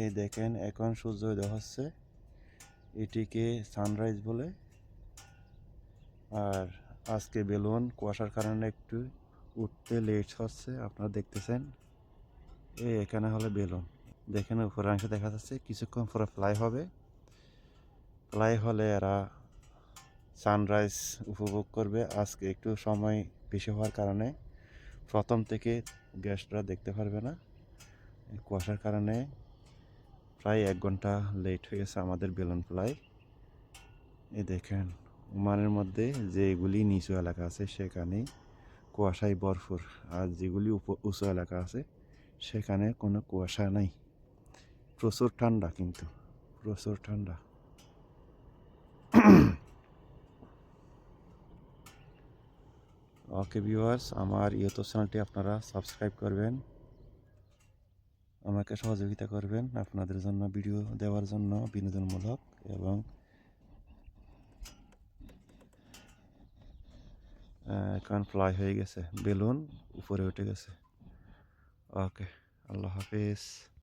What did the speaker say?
এই দেখেন, এখন সূর্যোদয় হচ্ছে। এটিকে সানরাইজ বলে। আর আজকে বেলুন, কুয়াশার কারণে একটু উঠতে লেট হচ্ছে, আপনারা দেখতেছেন। এই এখানে হলো বেলুন। দেখেন, উপরের অংশে দেখা যাচ্ছে কিছুক্ষণ পরে ফ্লাই হবে। ফ্লাই হলে এরা সানরাইজ উপভোগ করবে। আজকে একটু সময় বেশি হওয়ার কারণে প্রথম থেকে গ্যাসটা দেখতে পারবে না। কুয়াশার কারণে প্রায় এক ঘণ্টা লেট হয়ে গেছে আমাদের বেলুন ফ্লাই এ দেখেন, ওমানের মধ্যে যেগুলি নিচু এলাকা আছে সেখানে কুয়াশায় ভরপুর, আর যেগুলি উঁচু এলাকা আছে সেখানে কোনো কুয়াশা নাই। প্রচুর ঠান্ডা কিন্তু, প্রচুর ঠান্ডা। ওকে ভিউয়ার্স আমার ইউটিউব চ্যানেলটি আপনারা সাবস্ক্রাইব করবেন। আমাকে সহযোগিতা করবেন আপনাদের জন্য ভিডিও দেওয়ার জন্য বিনোদনমূলক এবং এখন ফ্লাই হয়ে গেছে। বেলুন উপরে উঠে গেছে। ওকে আল্লাহ হাফিজ।